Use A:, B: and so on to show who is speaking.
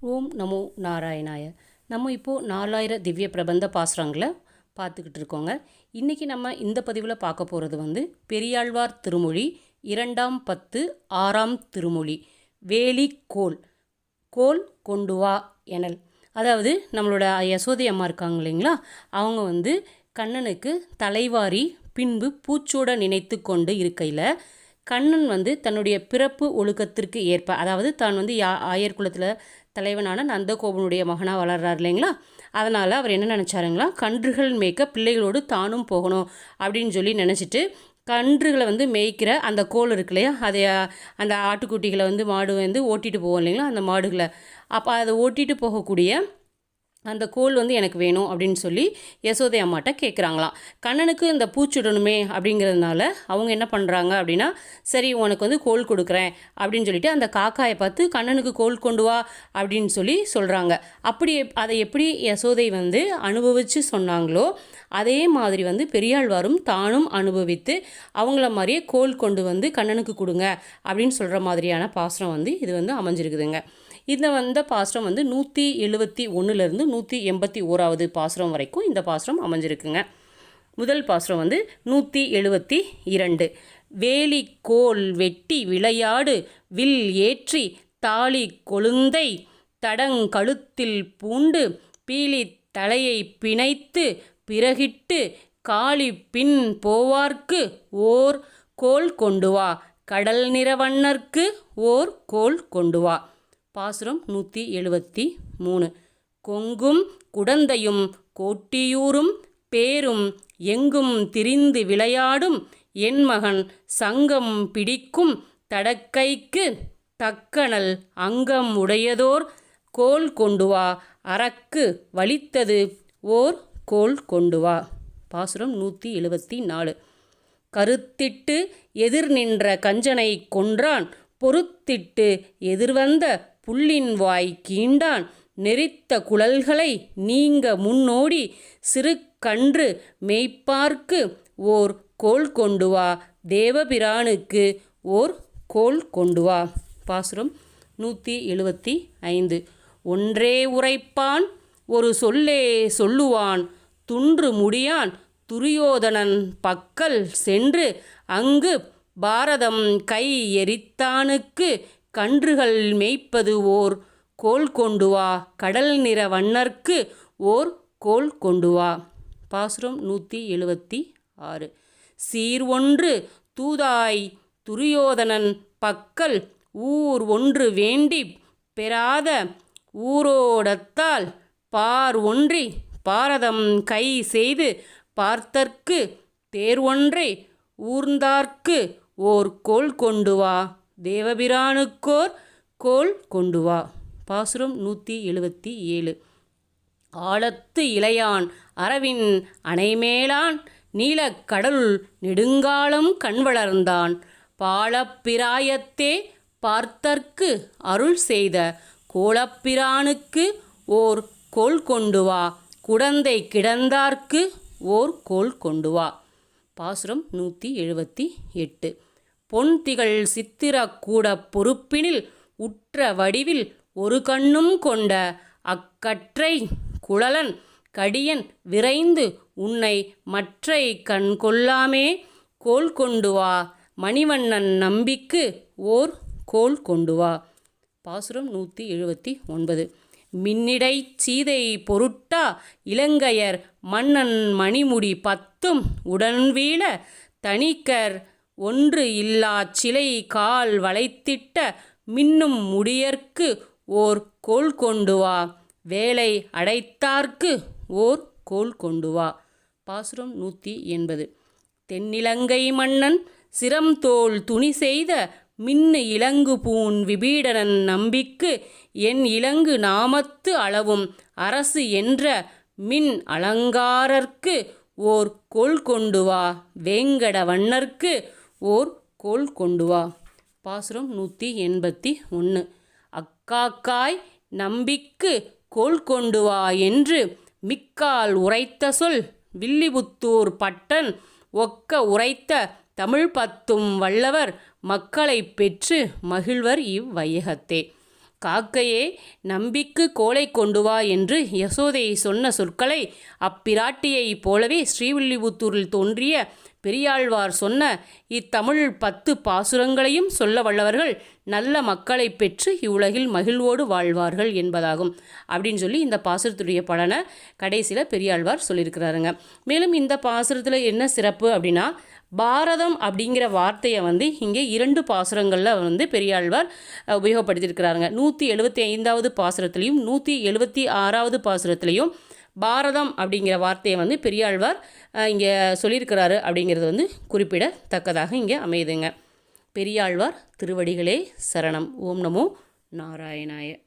A: ஓம் நமோ நாராயணாய. நம்ம இப்போது நாலாயிர திவ்ய பிரபந்த பாசுரங்களை பார்த்துக்கிட்டு இருக்கோங்க இன்றைக்கி நம்ம இந்த பதிவில் பார்க்க போகிறது வந்து பெரியாழ்வார் திருமொழி இரண்டாம் பத்து ஆறாம் திருமொழி வேலி கோல் கோல் கொண்டு வா எனல். அதாவது நம்மளோட யசோதை அம்மா இருக்காங்க இல்லைங்களா? அவங்க வந்து கண்ணனுக்கு தலைவாரி பின்பு பூச்சோட நினைத்து கொண்டு இருக்கையில் கண்ணன் வந்து தன்னுடைய பிறப்பு ஒழுக்கத்திற்கு ஏற்ப அதாவது தான் வந்து யா ஆயர் குலத்தில் தலைவனான நந்தகோபனுடைய மகனாக வளர்றார் இல்லைங்களா? அதனால் அவர் என்ன நினச்சாருங்களா? கன்றுகள் மேய்க்க பிள்ளைகளோடு தானும் போகணும் அப்படின்னு சொல்லி நினச்சிட்டு கன்றுகளை வந்து மேய்க்கிற அந்த கோல் இருக்கு இல்லையா? அதை அந்த ஆட்டுக்குட்டிகளை வந்து மாடு வந்து ஓட்டிகிட்டு போவோம் இல்லைங்களா? அந்த மாடுகளை. அப்போ அதை ஓட்டிகிட்டு போகக்கூடிய அந்த கோல் வந்து எனக்கு வேணும் அப்படின்னு சொல்லி யசோதை அம்மாட்ட கேட்குறாங்களாம் கண்ணனுக்கு இந்த பூச்சுடணுமே அப்படிங்கிறதுனால அவங்க என்ன பண்ணுறாங்க அப்படின்னா சரி உனக்கு வந்து கோல் கொடுக்குறேன் அப்படின்னு சொல்லிட்டு அந்த காக்காயை பார்த்து கண்ணனுக்கு கோல் கொண்டு வா அப்படின்னு சொல்லி சொல்கிறாங்க அப்படி அதை எப்படி யசோதை வந்து அனுபவித்து சொன்னாங்களோ அதே மாதிரி வந்து பெரியாழ்வாரும் தானும் அனுபவித்து அவங்கள மாதிரியே கோல் கொண்டு வந்து கண்ணனுக்கு கொடுங்க அப்படின்னு சொல்கிற மாதிரியான பாசனம் வந்து இது வந்து அமைஞ்சிருக்குதுங்க. இந்த வந்த பாசுரம் வந்து நூற்றி எழுபத்தி ஒன்றுலேருந்து நூற்றி எண்பத்தி ஓராவது பாசுரம் வரைக்கும் இந்த பாசுரம் அமைஞ்சிருக்குங்க. முதல் பாசுரம் வந்து நூற்றி எழுபத்தி இரண்டு. வேலி கோல் வெட்டி விளையாடு வில் ஏற்றி தாலி கொழுந்தை தடங்கழுத்தில் பூண்டு பீலி தலையை பிணைத்து பிறகிட்டு காளி பின் போவார்க்கு ஓர் கோல் கொண்டு வா. கடல் நிறவண்ணர்க்கு ஓர் கோல் கொண்டு வா. பாசுரம் நூற்றி எழுபத்தி மூணு. கொங்கும் குடந்தையும் கோட்டியூரும் பேரும் எங்கும் திரிந்து விளையாடும் என் மகன் சங்கம் பிடிக்கும் தடக்கைக்கு தக்கணல் அங்கம் உடையதோர் கோல் கொண்டு வா அறக்கு வலித்தது ஓர் கோல் கொண்டு வா. பாசுரம் நூற்றி எழுபத்தி நாலு. கருத்திட்டு எதிர் நின்ற கஞ்சனை கொன்றான் பொறுத்திட்டு எதிர்வந்த புல்லின் வாய் கீண்டான். நெறித்த குழல்களை நீங்க முன்னோடி சிறு கன்று மெய்ப்பார்க்கு. ஓர் கோல் கொண்டு வா தேவபிரானுக்கு ஓர் கோல் கொண்டு வா. பாசுரம் நூற்றி எழுபத்தி ஐந்து. ஒன்றே உரைப்பான் ஒரு சொல்லே சொல்லுவான். துன்று முடியான் துரியோதனன் பக்கல் சென்று அங்கு பாரதம் கை எரித்தானுக்கு. கன்றுகள் மேய்ப்பது ஓர் கோல் கொண்டு வா. கடல் நிற வண்ணர்க்கு ஓர் கோல் கொண்டு வா. பாசுரம் நூற்றி எழுபத்தி ஆறு. சீர் ஒன்று தூதாய் துரியோதனன் பக்கல் ஊர் ஒன்று வேண்டி பெறாத ஊரோடத்தால் பார் ஒன்றி பாரதம் கை செய்து பார்த்தற்கு தேர் ஒன்றை ஊர்ந்தார்க்கு ஓர் கோல் கொண்டு வா. தேவபிரானுக்கோர் கோல் கொண்டு வா. பாசுரம் நூற்றி எழுபத்தி ஏழு. ஆழத்து இளையான் அரவின் அணைமேலான் நீலக்கடல் நெடுங்காலம் கண் வளர்ந்தான் பாலப்பிராயத்தே பார்த்தற்கு அருள் செய்த கோலப்பிரானுக்கு ஓர் கோல் கொண்டு வா. குடந்தை கிடந்தார்க்கு ஓர் கோல் கொண்டு வா. பாசுரம் நூற்றி எழுபத்தி எட்டு. பொன் திகழ் சித்திர பொறுப்பினில் உற்ற வடிவில் ஒரு கண்ணும் கொண்ட அக்கற்றை குழலன் கடியன் விரைந்து உன்னை மற்றை கண் கொள்ளாமே. கோல் கொண்டு வா மணிவண்ணன் நம்பிக்கு ஓர் கோல் கொண்டு வா. பாசுரம் நூற்றி எழுபத்தி ஒன்பது. மின்னிடை சீதை பொருட்டா இலங்கையர் மன்னன் மணிமுடி பத்தும் உடன் வீழ தனிக்கர் ஒன்று இல்லா சிலை கால் வளைத்திட்ட மின்னும் முடியற்கு ஓர் கோல் கொண்டு வா. வேலை அடைத்தார்க்கு ஓர் கோல் கொண்டு வா. பாசுரம் நூற்றி எண்பது. தென்னிலங்கை மன்னன் சிரம் தோல் துணி செய்த மின்னு இலங்கு பூன் விபீடனன் நம்பிக்கு என் இலங்கு நாமத்து அளவும் அரசு என்ற மின் அலங்காரர்க்கு ஓர் கொள் கொண்டு வா. வேங்கட வண்ணர்க்கு ஓர் கோல் கொண்டு வா. பாசுரம் நூற்றி எண்பத்தி ஒன்று அக்காக்காய் நம்பிக்கு கோல் கொண்டு வா என்று மிக்கால் உரைத்த சொல் வில்லிபுத்தூர் பட்டன் ஒக்க உரைத்த தமிழ் பத்தும் வல்லவர் மக்களை பெற்று மகிழ்வர் இவ்வையகத்தே காக்கையே நம்பிக்கு கோலை கொண்டு வா என்று யசோதையை சொன்ன சொற்களை அப்பிராட்டியைப் போலவே ஸ்ரீவில்லிபுத்தூரில் தோன்றிய பெரியாழ்வார் சொன்ன இத்தமிழ் பத்து பாசுரங்களையும் சொல்ல வல்லவர்கள் நல்ல மக்களை பெற்று இவ்வுலகில் மகிழ்வோடு வாழ்வார்கள் என்பதாகும். அப்படின்னு சொல்லி இந்த பாசுரத்துடைய பலனை கடைசியில் பெரியாழ்வார் சொல்லியிருக்கிறாருங்க. மேலும் இந்த பாசுரத்தில் என்ன சிறப்பு அப்படின்னா பாரதம் அப்படிங்கிற வார்த்தையை வந்து இங்கே இரண்டு பாசுரங்களில் வந்து பெரியாழ்வார் உபயோகப்படுத்தியிருக்கிறாருங்க. நூற்றி எழுபத்தி ஐந்தாவது பாசுரத்துலேயும் நூற்றி எழுபத்தி ஆறாவது பாசுரத்துலேயும் பாரதம் அப்படிங்கிற வார்த்தையை வந்து பெரியாழ்வார் இங்கே சொல்லியிருக்கிறாரு அப்படிங்கிறது வந்து குறிப்பிடத்தக்கதாக இங்கே அமையுதுங்க. பெரியாழ்வார் திருவடிகளே சரணம். ஓம் நமோ நாராயணாய.